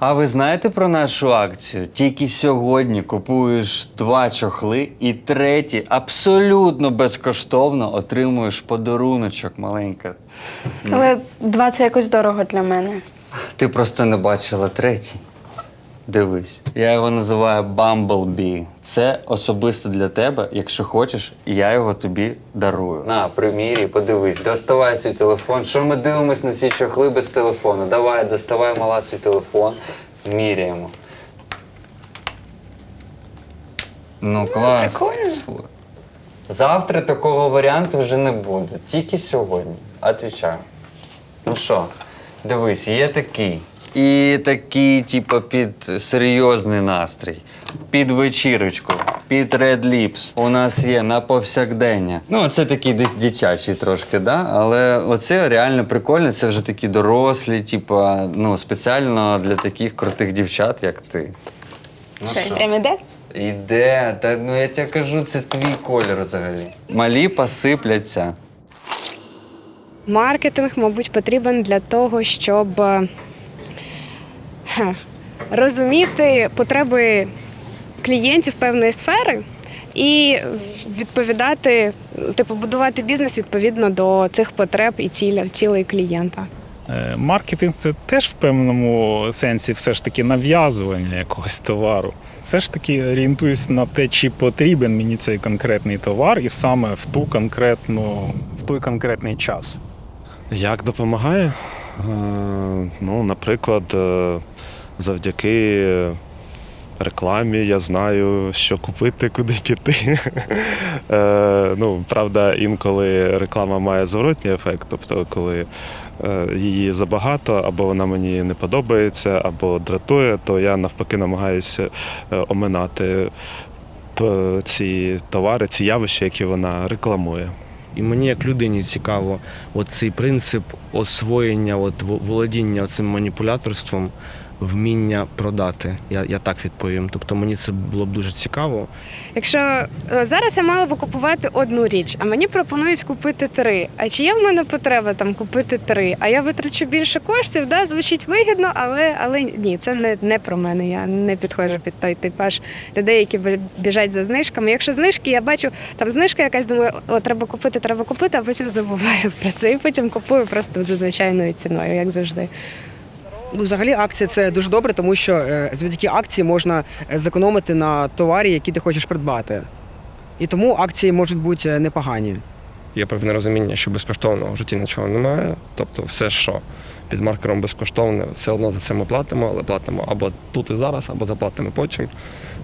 А ви знаєте про нашу акцію? Тільки сьогодні купуєш два чохли і третій абсолютно безкоштовно отримуєш подаруночок маленька. Але два це якось дорого для мене. Ти просто не бачила третій. Дивись, я його називаю Bumblebee. Це особисто для тебе. Якщо хочеш, я його тобі дарую. На, примірі, подивись, доставай свій телефон. Що ми дивимось на ці чохли без телефону? Давай, доставай мала свій телефон, міряємо. Ну, клас. прикольно. Завтра такого варіанту вже не буде. Тільки сьогодні. Отвічаю. Ну що, дивись, є такий. І такий, типу, під серйозний настрій, під вечірочку, під Red Lips. У нас є на повсякдення. Ну, це такий ди- дитячий трошки, да? але оце реально прикольно. Це вже такі дорослі, типу, ну, спеціально для таких крутих дівчат, як ти. Ну що, прям іде? Іде, та ну я тебе кажу, це твій колір взагалі. Малі посипляться. Маркетинг, мабуть, потрібен для того, щоб е, розуміти потреби клієнтів певної сфери і відповідати, типу, будувати бізнес відповідно до цих потреб і цілей, клієнта. Е, Маркетинг це теж в певному сенсі все ж таки нав'язування якогось товару. Все ж таки орієнтуюсь на те, чи потрібен мені цей конкретний товар, і саме в ту конкретну, в той конкретний час. Як допомагає? Е, Ну, наприклад, е, завдяки рекламі я знаю, що купити, куди піти. Е, Ну, правда, інколи реклама має зворотній ефект, тобто, коли її забагато, або вона мені не подобається, або дратує, то я навпаки намагаюся оминати ці товари, ці явища, які вона рекламує. І мені як людині цікаво, от цей принцип освоєння, от володіння цим маніпуляторством, вміння продати. Я, я так відповім. Тобто мені це було б дуже цікаво. Якщо е, зараз я мала би купувати одну річ, а мені пропонують купити три. А чи є в мене потреба там купити три? А я витрачу більше коштів, да, звучить вигідно, але, але ні, це не, не про мене. Я не підходжу під той типаж людей, які бі- біжать за знижками. Якщо знижки, я бачу там знижка якась, думаю, о, треба купити, треба купити, а потім забуваю про це. І потім купую просто за звичайною ціною, як завжди. Ну, взагалі, акція це дуже добре, тому що е, завдяки акції можна е, зекономити на товарі, який ти хочеш придбати. І тому акції можуть бути е, непогані. Є певне розуміння, що безкоштовного в житті нічого немає. Тобто, все, що під маркером безкоштовне, все одно за це ми платимо, але платимо або тут і зараз, або заплатимо потім.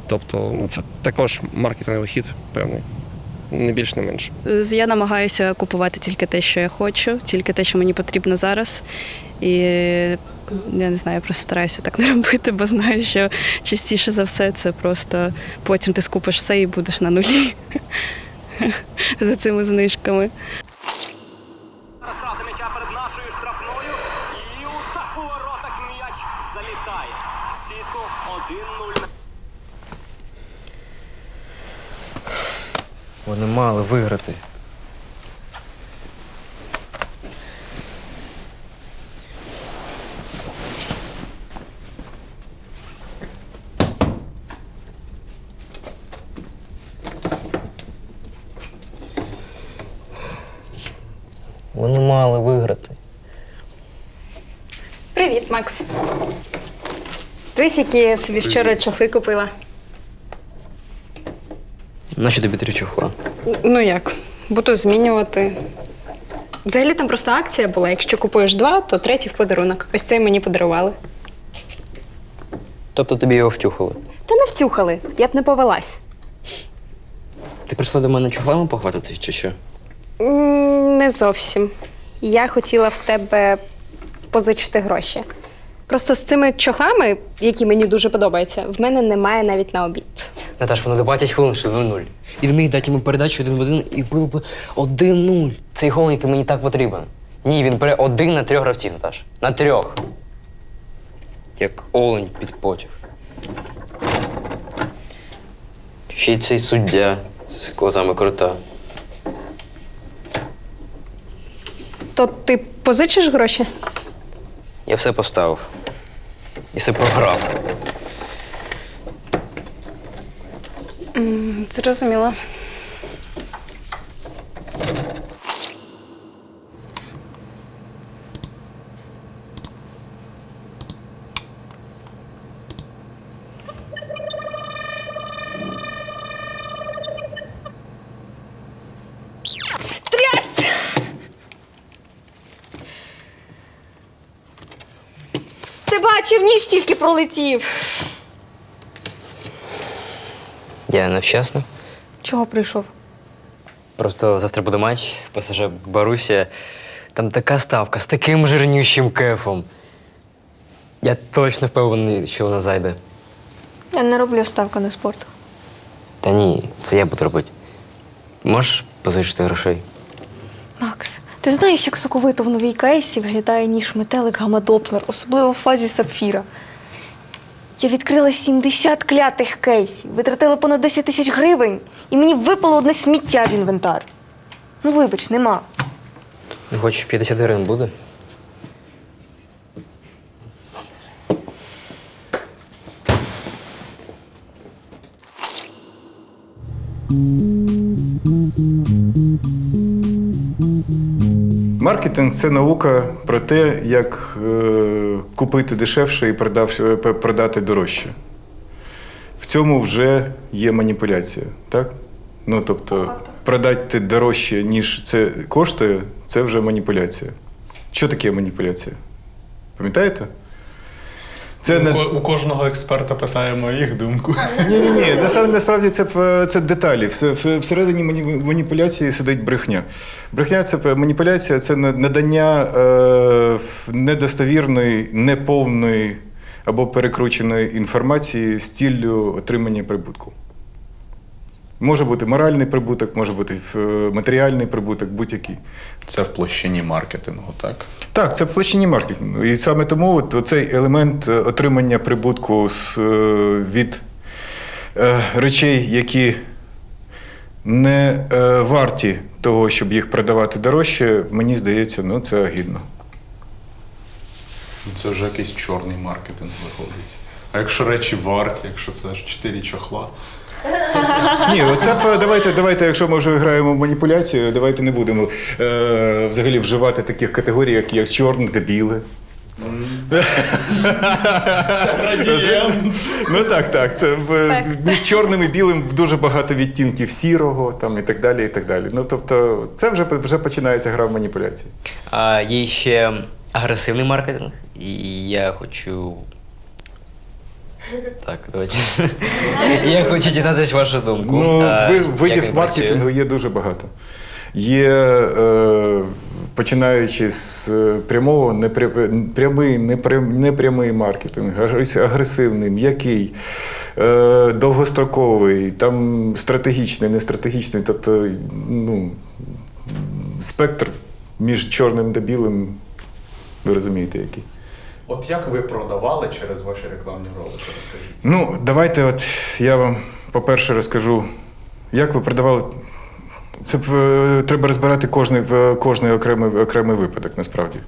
Тобто, ну це також маркетинговий хід певний, не більш не менше. Я намагаюся купувати тільки те, що я хочу, тільки те, що мені потрібно зараз. І я не знаю, я просто стараюся так не робити, бо знаю, що частіше за все це просто потім ти скупиш все і будеш на нулі за цими знижками. Розтрати м'яча перед нашою штрафною. І у так воротах м'яч залітає. В сітку 1-0. Вони мали виграти. Макс. Дивись, які я собі вчора чохли купила. Наче тобі три чохла. Ну як? Буду змінювати. Взагалі там просто акція була. Якщо купуєш два, то третій в подарунок. Ось цей мені подарували. Тобто тобі його втюхали. Та не втюхали, я б не повелась. Ти прийшла до мене чохлами похвататись чи що? М, Не зовсім. Я хотіла в тебе позичити гроші. Просто з цими чохлами, які мені дуже подобаються, в мене немає навіть на обід. Наташ, воно 20 хвилин, що 0-0. І міг дати йому передачу один в один і було б 1-0. Цей гол, який мені так потрібен. Ні, він бере один на трьох гравців, Наташ. На трьох. Як олень під потяг. Ще й цей суддя з глазами крута. То ти позичиш гроші? Я все поставив. І все програв. Зрозуміло. Трясть! Ти тільки пролетів. Я невчасно. Чого прийшов? Просто завтра буде матч, ПСЖ Барусія. Там така ставка з таким жирнющим кефом. Я точно впевнений, що вона зайде. Я не роблю ставку на спорт. Та ні, це я буду робити. Можеш позичити грошей? Ти знаєш, як соковито в новій кейсі виглядає ніж метелик гамма-доплер, особливо в фазі сапфіра. Я відкрила 70 клятих кейсів, витратила понад 10 тисяч гривень, і мені випало одне сміття в інвентар. Ну, вибач, нема. Хоч 50 гривень буде. Маркетинг це наука про те, як е, купити дешевше і е, продати дорожче. В цьому вже є маніпуляція, так? Ну, тобто, продати дорожче, ніж це коштує, це вже маніпуляція. Що таке маніпуляція? Пам'ятаєте? Це не... У кожного експерта питаємо їх думку. Ні, ні, ні. Насправді, насправді це, це деталі. Все- все- Всередині маніпуляції сидить брехня. Брехня це маніпуляція, це надання е, недостовірної, неповної або перекрученої інформації з ціллю отримання прибутку. Може бути моральний прибуток, може бути е, матеріальний прибуток, будь-який. Це в площині маркетингу, так? Так, це в площині маркетингу. І саме тому от цей елемент е, отримання прибутку з, е, від е, речей, які не е, варті того, щоб їх продавати дорожче, мені здається, ну це гідно. Це вже якийсь чорний маркетинг виходить. А якщо речі варті, якщо це ж чотири чохла. Ні, оце б, давайте, давайте, якщо ми вже граємо в маніпуляцію, давайте не будемо е, взагалі вживати таких категорій, як, як чорне та біле. ну так, так. Це в, між чорним і білим дуже багато відтінків сірого там, і так далі. і так далі. Ну, тобто, це вже, вже починається гра в маніпуляції. А є ще агресивний маркетинг, і я хочу. Так, давайте. я хочу дізнатися вашу думку. Ну, А, ви, як видів маркетингу працює? є дуже багато. Є, е, починаючи з е, прямого, непря- прямий, непрям- непрямий маркетинг, агрес- агресивний, м'який, е, довгостроковий, там стратегічний, нестратегічний. Тобто, ну, спектр між чорним та білим, ви розумієте, який. От як ви продавали через ваші рекламні ролики, розкажіть? Ну, давайте, от я вам, по-перше, розкажу, як ви продавали. Це е, треба розбирати кожний, кожний окремий, окремий випадок, насправді.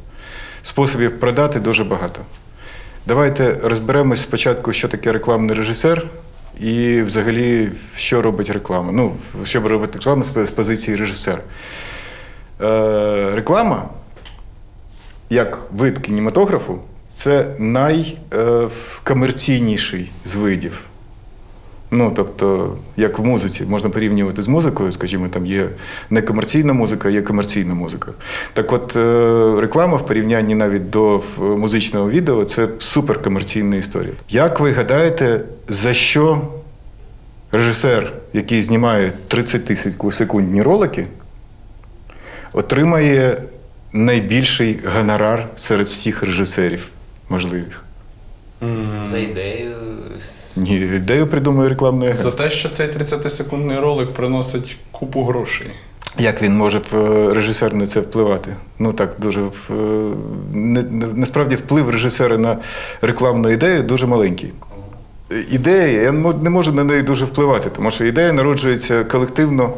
Способів продати дуже багато. Давайте розберемось спочатку, що таке рекламний режисер і взагалі, що робить реклама. Ну, що робить реклама з позиції режисера. Е, реклама як вид кінематографу, це найкомерційніший з видів. Ну, тобто, як в музиці, можна порівнювати з музикою, скажімо, там є некомерційна музика, є комерційна музика. Так от, е, реклама в порівнянні навіть до е, музичного відео це суперкомерційна історія. Як ви гадаєте, за що режисер, який знімає 30 тисяч секундні ролики, отримає найбільший гонорар серед всіх режисерів можливих? За ідею. Ні, ідею придумує рекламний агент. За те, що цей 30-секундний ролик приносить купу грошей. Як він може е, режисер на це впливати? Ну так дуже е, не, не- насправді вплив режисера на рекламну ідею дуже маленький. Ідея, я не можу на неї дуже впливати, тому що ідея народжується колективно,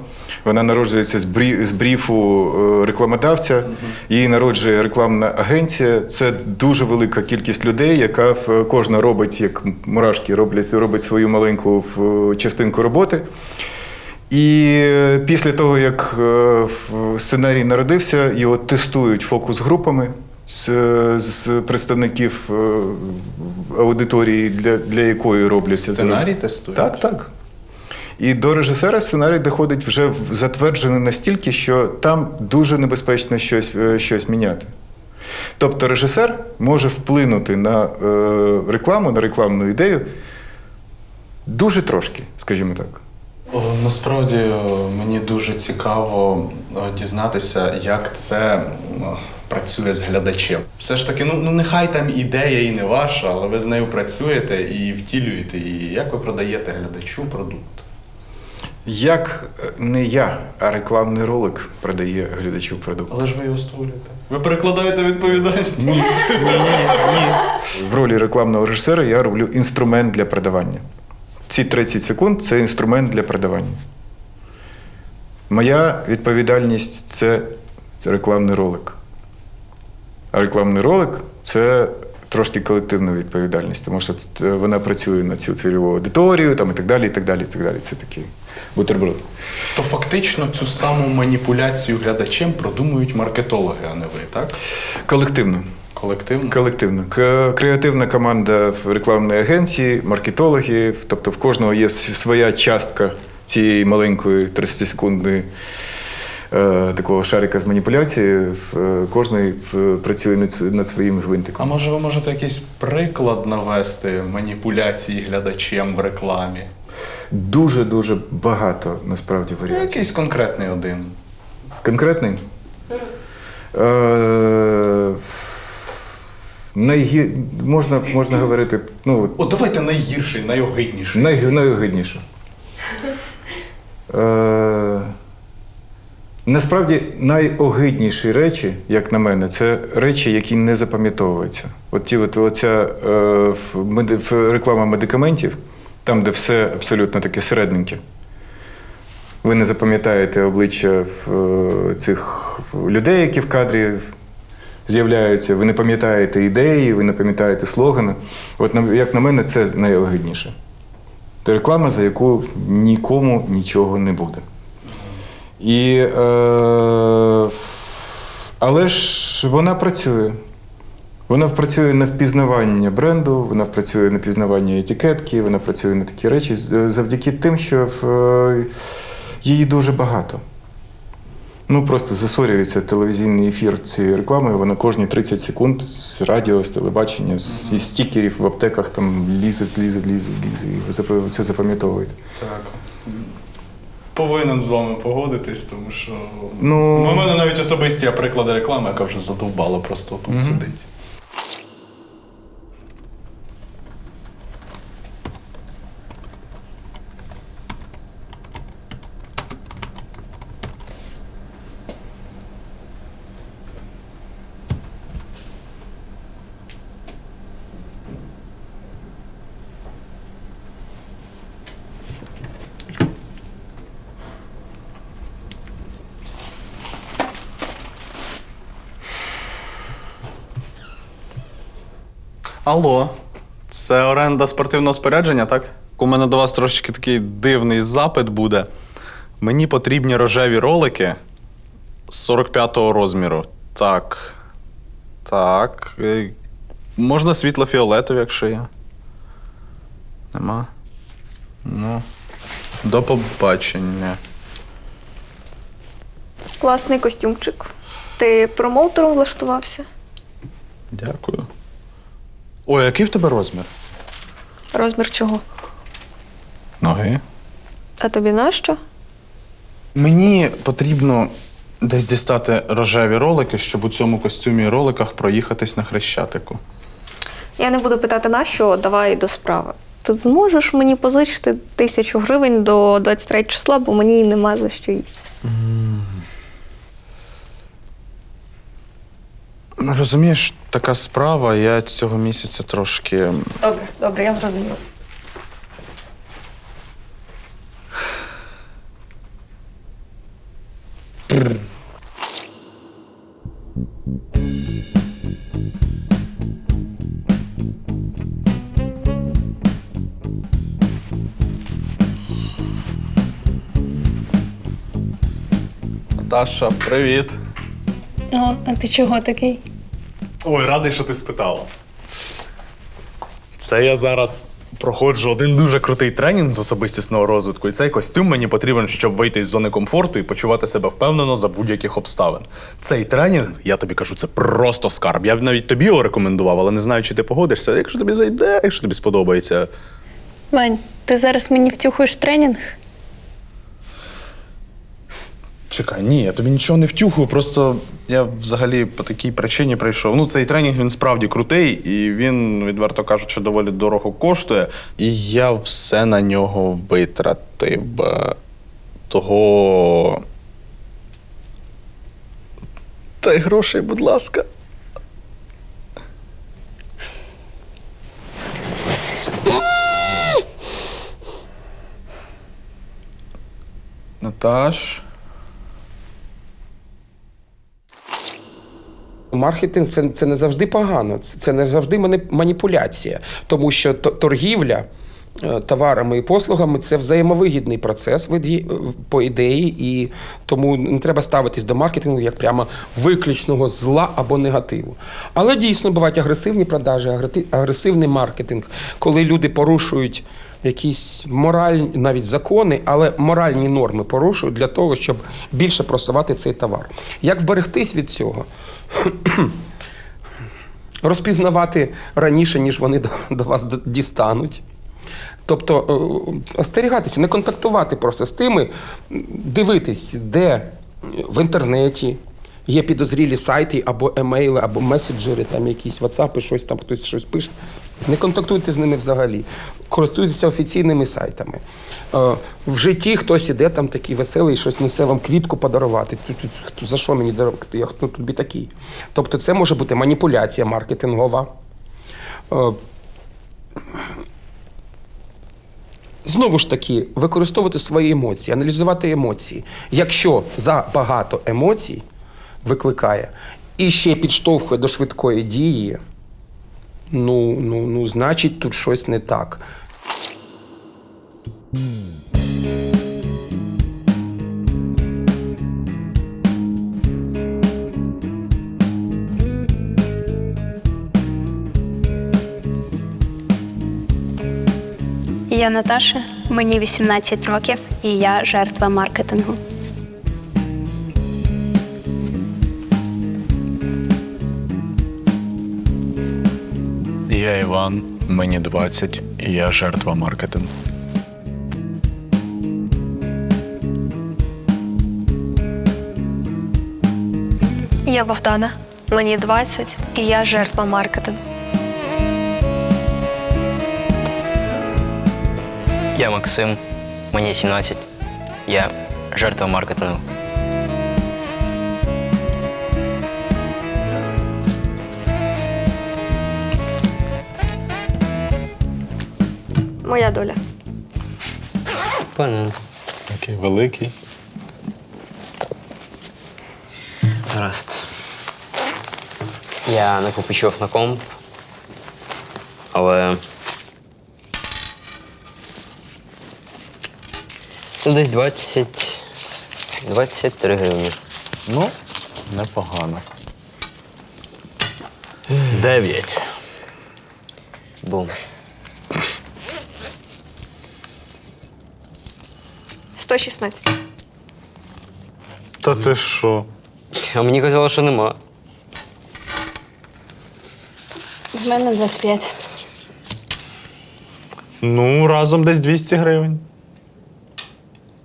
вона народжується з, брі, з бріфу е, рекламодавця, її народжує рекламна агенція. Це дуже велика кількість людей, яка кожна робить, як мурашки роблять, робить свою маленьку частинку роботи. І е, після того, як е, сценарій народився, його тестують фокус-групами з, з представників е, аудиторії, для, для якої робляться Сценарій тестують? Так, так. І до режисера сценарій доходить вже в- затверджений настільки, що там дуже небезпечно щось, е, щось міняти. Тобто режисер може вплинути на е, рекламу, на рекламну ідею дуже трошки, скажімо так. Насправді е, мені дуже цікаво дізнатися, як це працює з глядачем. Все ж таки, ну, ну нехай там ідея і не ваша, але ви з нею працюєте і втілюєте її. Як ви продаєте глядачу продукт? Як е, не я, а рекламний ролик продає глядачу продукт. Але ж ви його створюєте. Ви перекладаєте відповідальність? Ні, ні, ні, ні. В ролі рекламного режисера я роблю інструмент для продавання. Ці 30 секунд це інструмент для продавання. Моя відповідальність це рекламний ролик. А рекламний ролик це трошки колективна відповідальність, тому що вона працює на цю цільову аудиторію там, і так далі. і так далі, і так далі. Це такий бутерброд. То фактично цю саму маніпуляцію глядачем продумують маркетологи, а не ви, так? Колективно. Колективно? Колективно. Креативна команда в рекламної агенції, маркетологи, тобто в кожного є своя частка цієї маленької 30-секундної е, такого шарика з маніпуляції. Е, е, працює над, своїм А може ви можете якийсь приклад навести маніпуляції глядачем в рекламі? Дуже-дуже багато насправді Ну, варіацій. якийсь конкретний один. Конкретний? Е, найгі... можна, можна говорити, ну, от О, давайте найгірший, найогидніший. Най, найогидніше. Е, насправді найогидніші речі, як на мене, це речі, які не запам'ятовуються. От ті, от, оця е, реклама медикаментів, там, де все абсолютно таке середненьке. Ви не запам'ятаєте обличчя е, цих людей, які в кадрі з'являються, ви не пам'ятаєте ідеї, ви не пам'ятаєте слогани. От, як на мене, це найогидніше. Це реклама, за яку нікому нічого не буде. І, е, але ж вона працює. Вона працює на впізнавання бренду, вона працює на впізнавання етикетки, вона працює на такі речі завдяки тим, що в, е, її дуже багато. Ну, просто засорюється телевізійний ефір цієї реклами, вона кожні 30 секунд з радіо, з телебачення, з, зі стікерів в аптеках там лізе, лізе, лізе, лізе. І це запам'ятовуєте. Так. Повинен з вами погодитись, тому що Ну- у мене навіть особисті приклади реклами, яка вже задовбала, просто тут сидить. Алло, це оренда спортивного спорядження, так? У мене до вас трошечки такий дивний запит буде. Мені потрібні рожеві ролики з 45-го розміру. Так. Так. Е, Можна світло-фіолетові, якщо є. Нема. Ну. До побачення. Класний костюмчик. Ти промоутером влаштувався? Дякую. Ой, який в тебе розмір? Розмір чого? Ноги. А тобі нащо? Мені потрібно десь дістати рожеві ролики, щоб у цьому костюмі і роликах проїхатись на хрещатику. Я не буду питати нащо, давай до справи. Ти зможеш мені позичити тисячу гривень до 23 числа, бо мені нема за що їсти. Ну, Ну, розумієш, така справа, я цього місяця трошки. Добре, добре, я зрозуміла. Наташа, привіт. О, а ти чого такий? Ой, радий, що ти спитала. Це я зараз проходжу один дуже крутий тренінг з особистісного розвитку, і цей костюм мені потрібен, щоб вийти із зони комфорту і почувати себе впевнено за будь-яких обставин. Цей тренінг, я тобі кажу, це просто скарб. Я б навіть тобі його рекомендував, але не знаю, чи ти погодишся. Якщо тобі зайде, якщо тобі сподобається. Вань, ти зараз мені втюхуєш тренінг? Чекай, ні, я тобі нічого не втюхую, просто я взагалі по такій причині прийшов. Ну, цей тренінг він справді крутий, і він, відверто кажучи, доволі дорого коштує. І я все на нього витратив. Е, Того. Дай грошей, будь ласка. Наташ. Маркетинг це, це не завжди погано, це, це не завжди маніпуляція, тому що торгівля е, товарами і послугами це взаємовигідний процес по ідеї, і тому не треба ставитись до маркетингу як прямо виключного зла або негативу. Але дійсно бувають агресивні продажі, агресивний маркетинг, коли люди порушують якісь моральні, навіть закони, але моральні норми порушують для того, щоб більше просувати цей товар. Як вберегтись від цього? Розпізнавати раніше, ніж вони до, вас дістануть. Тобто е, остерігатися, не контактувати просто з тими, дивитись, де в інтернеті є підозрілі сайти або емейли, або меседжери, там якісь WhatsApp, щось там хтось щось пише. Не контактуйте з ними взагалі. Користуйтеся офіційними сайтами. Е, В житті хтось іде там такий веселий, щось несе вам квітку подарувати. За що мені дарувати? Я хто тобі такий? Тобто це може бути маніпуляція маркетингова. Е, Знову ж таки, використовувати свої емоції, аналізувати емоції. Якщо забагато емоцій викликає і ще підштовхує до швидкої дії, ну, ну, ну значить тут щось не так. Я Наташа, мені 18 років, і я жертва маркетингу. Я Іван, мені 20, і я жертва маркетингу. Я Богдана, мені 20, і я жертва маркетингу. Я Максим, мені 17. Я жертва маркетингу. Моя доля. Понятно. Такий великий. Гаразд. Я накопичував на комп, але. Ну, десь 20. 23 гривні. Ну, непогано. Дев'ять. Бум. 116. Та ти що? А мені казали, що нема. В мене 25. Ну, разом десь 200 гривень.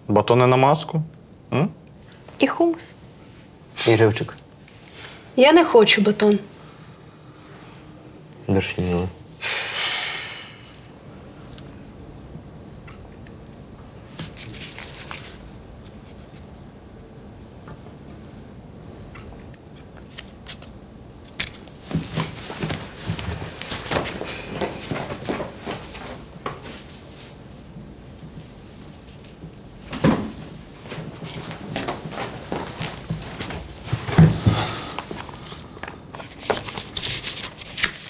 Батони на маску. М? І хумус. І живчик. Я не хочу батон.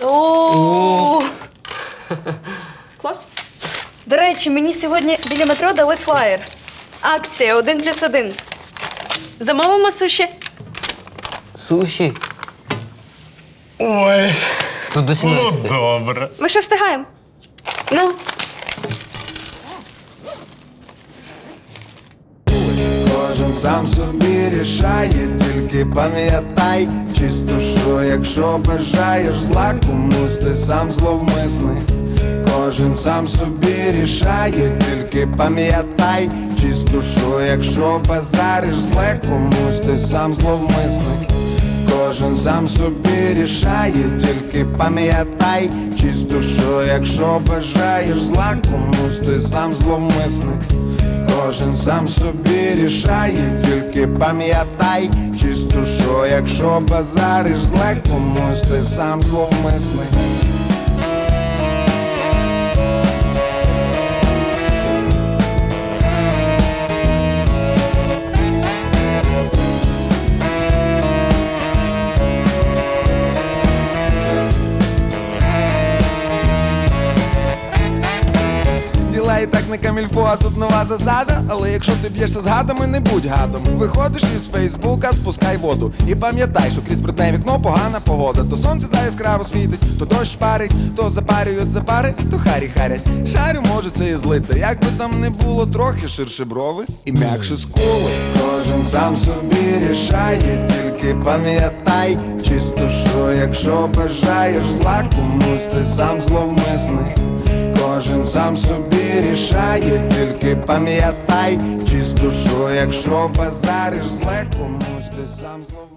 О! Клас. До речі, мені сьогодні біля метро дали флаєр. Акція один плюс один. Замовимо суші. Суші. Ой, Тут до 17. добре. Ми ще встигаємо. Ну, Кожен сам собі рішає, тільки пам'ятай, чисто що, якщо бажаєш зла комусь, ти сам зловмисний. Кожен сам собі рішає, тільки пам'ятай, чисто що, якщо базариш зле комусь, ти сам зловмисний. Кожен сам собі рішає, тільки пам'ятай, чисто що, якщо бажаєш зла комусь, ти сам зловмисник. Кожен сам собі рішає, тільки пам'ятай, чисто що, якщо базариш зле комусь, ти сам зловмисник. І так не камільфо, а тут нова засада. Але якщо ти б'єшся з гадами, не будь гадом. Виходиш із Фейсбука, спускай воду. І пам'ятай, що крізь брудне вікно погана погода. То сонце яскраво світить, то дощ парить, то запарюють запари, то харі харять. Шарю може це і злити. Як би там не було, трохи ширше брови і м'якше скули. Кожен сам собі рішає, тільки пам'ятай, чисто що, якщо бажаєш зла комусь, ти сам зловмисний. Кожен сам собі рішає, тільки пам'ятай, чисто душу, якщо базариш зле комусь, ти сам зловмисний.